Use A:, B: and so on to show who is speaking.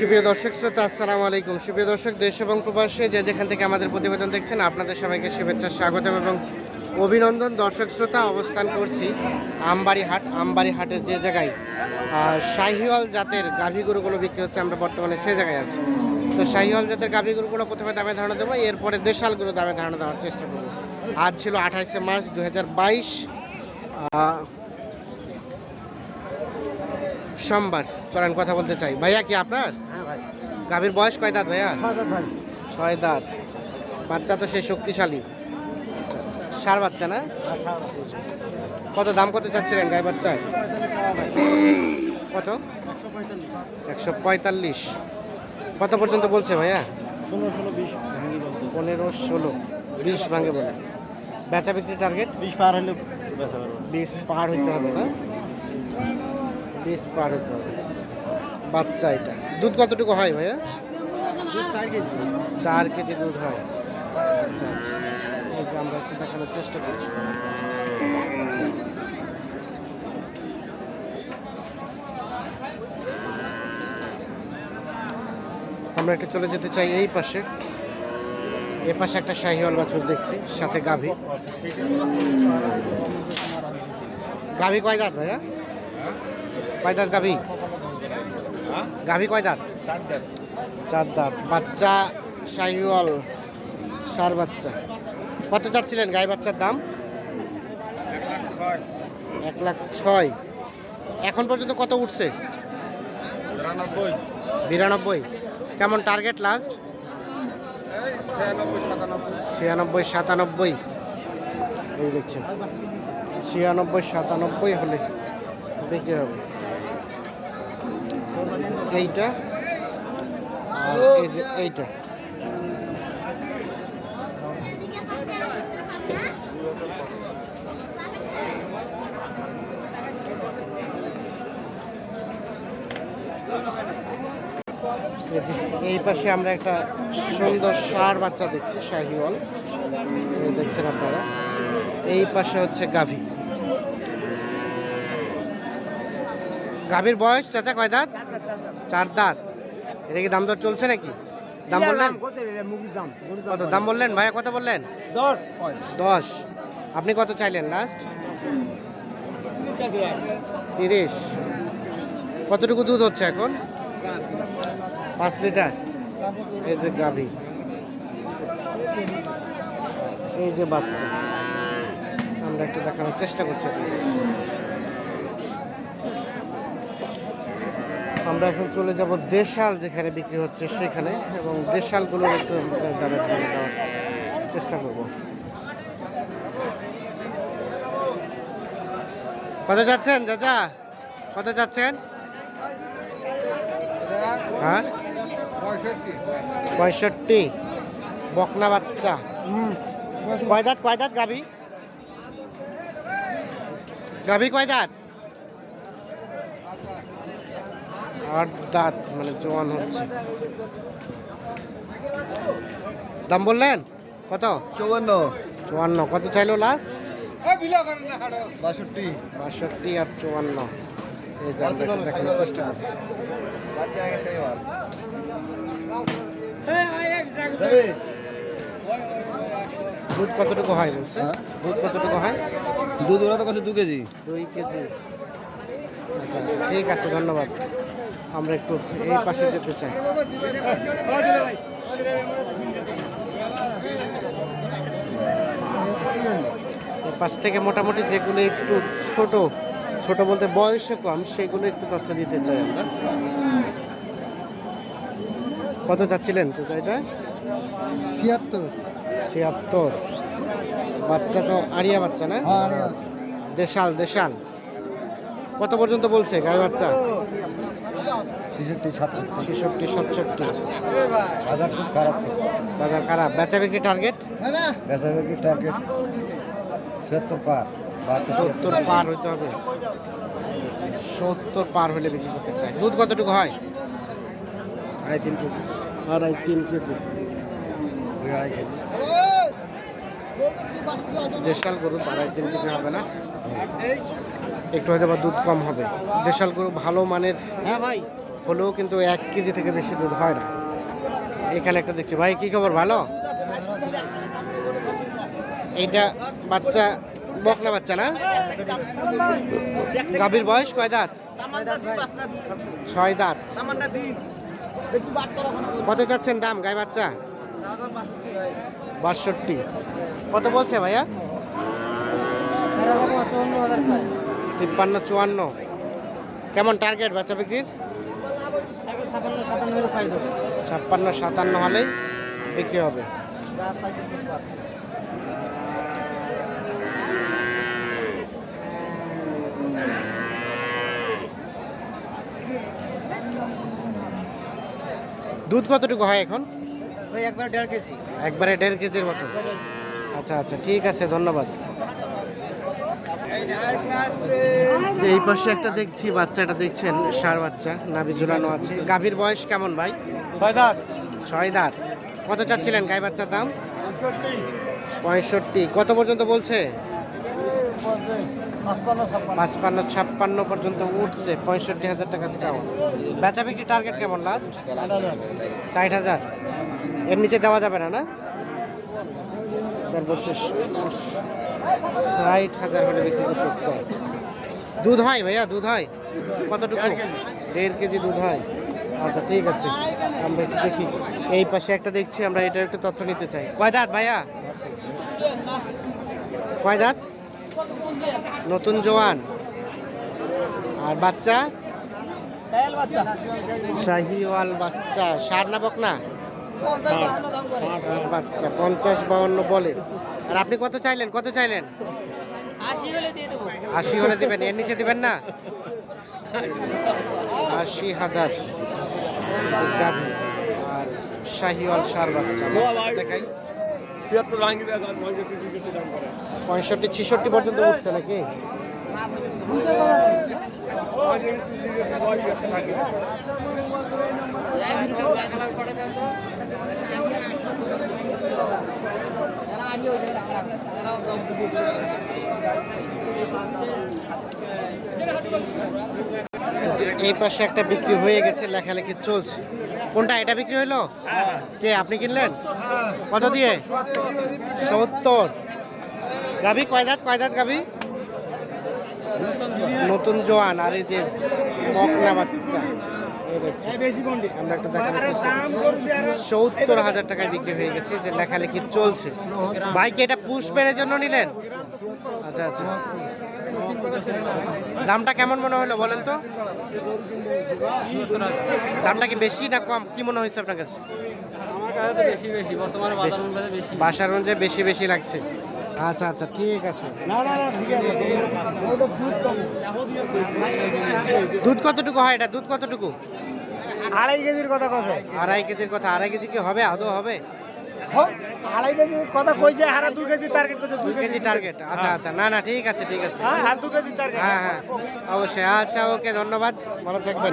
A: সুপ্রিয় দর্শক শ্রোতা, আসসালামু আলাইকুম। সুপ্রিয় দর্শক, দেশ এবং প্রবাসে যে যেখান থেকে আমাদের প্রতিবেদন দেখছেন, আপনাদের সবাইকে শুভেচ্ছা, স্বাগতম এবং অভিনন্দন। দর্শক শ্রোতা, অবস্থান করছি আমবাড়ি হাট আমবাড়ি হাটের যে জায়গায়। শাহিওয়াল জাতের গাভী গরুগুলো বিক্রি হচ্ছে, আমরা বর্তমানে সে জায়গায় আছি। তো শাহিওয়াল জাতের গাভী গরুগুলো প্রথমে দামে ধারণা দেবো, এরপরে দেশালগুলো দামে ধারণা দেওয়ার চেষ্টা করব। আজ ছিল আঠাইশে মার্চ দু হাজার বাইশ সোমবার। চলেন, কথা বলতে চাই। ভাইয়া, কি আপনার? গাভীর বয়স কয় দাঁত ভাইয়া? ছয় দাঁত বাচ্চা তো সেই শক্তিশালী। আচ্ছা, সার বাচ্চা না? কত দাম কত চাচ্ছিলেন গাই বাচ্চার? কত? একশো পঁয়তাল্লিশ। কত পর্যন্ত বলছে ভাইয়া? পনেরো ষোলো বিশ ভাঙে বলে। বেচা বিক্রি টার্গেট
B: বিশ পার হলে
A: বিশ পার হইতে হবে না? বিশ পার হইতে হবে। বাচ্চা এটা। দুধ কতটুকু হয় ভাইয়া?
B: চার কেজি
A: দুধ হয়। আচ্ছা আচ্ছা। এই যে আমরা একটু দেখানোর চেষ্টা করছি। আমরা একটু চলে যেতে চাই এই পাশে। এ পাশে একটা শাহিওয়াল বাছুর দেখছি সাথে গাভী। গাভী কয় দাঁত ভাইয়া? কয় দাঁত গাভী? গাভী কয় দাঁত? চার দাঁত। বাচ্চা শাহিওয়াল সার বাচ্চা। কত চাচ্ছিলেন গাই বাচ্চার দাম? এক লাখ ছয়। এখন পর্যন্ত কত উঠছে?
B: বিরানব্বই।
A: কেমন টার্গেট লাস্ট?
B: ছিয়ানব্বই সাতানব্বই।
A: ছিয়ানব্বই সাতানব্বই। এই দেখছেন। ছিয়ানব্বই সাতানব্বই হলে বিক্রি হবে। এইটা আর এই যে এইটা। এই পাশে আমরা একটা সুন্দর সার বাচ্চা দেখছি শাহিওয়াল। দেখছেন আপনারা? এই পাশে হচ্ছে গাভী। গাভীর বয়স চাচা কয় দাঁত? চার দাঁত। এটা কি দাম দর চলছে নাকি? দাম বললেন? কত দাম বললেন? ভাইয়া কত বললেন?
B: দশ
A: দশ। আপনি কত চাইলেন লাস্ট তিরিশ। কতটুকু দুধ হচ্ছে এখন? পাঁচ লিটার। এই যে গাভী। এই যে বাচ্চা। আমরা একটু দেখানোর চেষ্টা করছি আমরা এখন চলে যাব দেশাল যেখানে বিক্রি হচ্ছে সেখানে এবং দেশালগুলো দেওয়ার চেষ্টা করব। কত যাচ্ছেন চাচা? কত যাচ্ছেন? হ্যাঁ? পঁয়ষট্টি। বকনা বাচ্চা। কয় দাঁত কয় দাঁত গাভি? গাভি কয় দাঁত? আট দাঁত মানে জোয়ান হচ্ছে। দাম বললেন? কত?
B: চৌবান্ন
A: চুয়ান্ন। কত চাইলো লাস্ট
B: বাষট্টি।
A: বাষট্টি আর চুয়ান্ন। এই যে দেখানোর চেষ্টা করছি।
B: বাচ্চা আগে
A: দুধ কতটুকু হয় বলছে?
B: হ্যাঁ?
A: দুধ কতটুকু হয়?
B: দুধ ওরা তো কত দু কেজি।
A: দুই কেজি। আচ্ছা আচ্ছা ঠিক আছে ধন্যবাদ। আমরা একটু এই পাশে যেতে চাই। পাশ থেকে মোটামুটি যেগুলো একটু ছোট ছোট বলতে বয়সে কম সেগুলো একটু তথ্য দিতে চাই আমরা। কত চাচ্ছিলেন তো এটা
B: ছিয়াত্তর।
A: ছিয়াত্তর। বাচ্চা তো আরিয়া বাচ্চা না? দেশাল দেশাল। কত পর্যন্ত বলছে গায়ে বাচ্চা?
B: ছেষট্টি সাতষট্টি।
A: ছেষট্টি সাতষট্টি।
B: বাজার খুব খারাপ
A: বাজার খারাপ। বেচা বিক্রি টার্গেট
B: বেসরকারি টার্গেট সত্তর পার।
A: সত্তর পার হইতে হবে। সত্তর পার হলে বিক্রি করতে চাই। দুধ কতটুকু হয়?
B: আড়াই তিন কেজি।
A: আড়াই তিন কেজি।
B: আড়াই কেজি।
A: দেশাল গরু আড়াই তিন কেজি হবে না? একটু হয়তো বা দুধ কম হবে। দেশাল গরু ভালো মানের
B: হ্যাঁ ভাই।
A: হলেও কিন্তু এক কেজি থেকে বেশি দুধ হয় না। এখানে একটা দেখছি। ভাই, কি খবর? ভালো? এইটা বাচ্চা বকলা বাচ্চা না? গাভীর বয়স কয় দাঁত? ছয় দাঁত। কত চাচ্ছেন দাম গায়ে বাচ্চা? বাষট্টি। কত বলছে ভাইয়া? তিপ্পান্ন, চুয়ান্ন। কেমন টার্গেট বাচ্চা বিক্রির? ছাপ্পান্ন সাতান্ন হলেই বিক্রি হবে। দুধ কতটুকু হয় এখন?
B: একবার দেড় কেজি।
A: একবারে দেড় কেজির মতো। আচ্ছা আচ্ছা ঠিক আছে ধন্যবাদ। এই পাশে একটা দেখছি বাচ্চাটা দেখছেন সার বাচ্চা নাভি ঝুলানো আছে। গাভীর বয়স কেমন ভাই?
B: ছয় দাঁত।
A: ছয় দাঁত। কত চাচ্ছিলেন গাই বাচ্চার দাম? পঁয়ষট্টি। কত পর্যন্ত বলছে?
B: পাঁচপান্ন ছাপ্পান্ন।
A: পর্যন্ত উঠছে। পঁয়ষট্টি হাজার টাকার চাওয়া। বেচা বিক্রি টার্গেট কেমন লাস্ট? ষাট হাজার। এর নিচে দেওয়া যাবে না না? সর্বশেষ। ষাট হাজার হলে বিক্রি করতে চাই দুধ হয় ভাইয়া দুধ হয়? কতটুকু? দেড় কেজি দুধ হয়। আচ্ছা ঠিক আছে। আমরা একটু দেখি। এই পাশে একটা দেখছি আমরা এটার একটু তথ্য নিতে চাই। কয় দাঁত ভাইয়া? কয় দাঁত? নতুন জোয়ান। আর বাচ্চা? শাহিওয়াল বাচ্চা। সার না বকনা? বাচ্চা পঞ্চাশ বাউন্ন বলে। আর আপনি কত চাইলেন? কত চাইলেন? আশি হলে দিবেন এর নিচে দিবেন না? আশি হাজার। আর শাহিওয়াল সার বাচ্চা। দেখাই। পঁয়ষট্টি ছিষট্টি পর্যন্ত উঠছে নাকি? এই পাশে একটা বিক্রি হয়ে গেছে, লেখালেখি চলছে। কোনটা? এটা বিক্রি হইল? কে? আপনি কিনলেন? কত দিয়ে? সত্তর। গাভি, কয় দাঁত? কয় দাঁত গাভি? নতুন জোয়ান আর এই যে মকনা বাচ্চা আমরা একটা দেখানোর চেষ্টা সত্তর হাজার টাকায় বিক্রি হয়ে গেছে যে লেখালেখি চলছে। ভাইকে এটা পুষ্পের জন্য নিলেন? আচ্ছা আচ্ছা। দামটা কেমন মনে হলো বলেন তো? দামটা কি বেশি না কম? কি মনে হয়েছে আপনার কাছে? বাসার অনুযায়ী বেশি বেশি লাগছে। আচ্ছা আচ্ছা ঠিক আছে।
B: না না না ঠিক আছে
A: দুধ কতটুকু হয় এটা? দুধ কতটুকু?
B: আড়াই কেজির কথা কছে
A: আড়াই কেজির কথা। আড়াই কেজি কি হবে? আদৌ হবে?
B: আড়াই কেজির কথা কইছে হারা দুই কেজি টার্গেট করছে
A: দুই কেজি টার্গেট আচ্ছা আচ্ছা না না ঠিক আছে ঠিক আছে।
B: হ্যাঁ আর দু কেজি টার্গেট
A: হ্যাঁ হ্যাঁ অবশ্যই। আচ্ছা ওকে ধন্যবাদ। ভালো থাকবেন।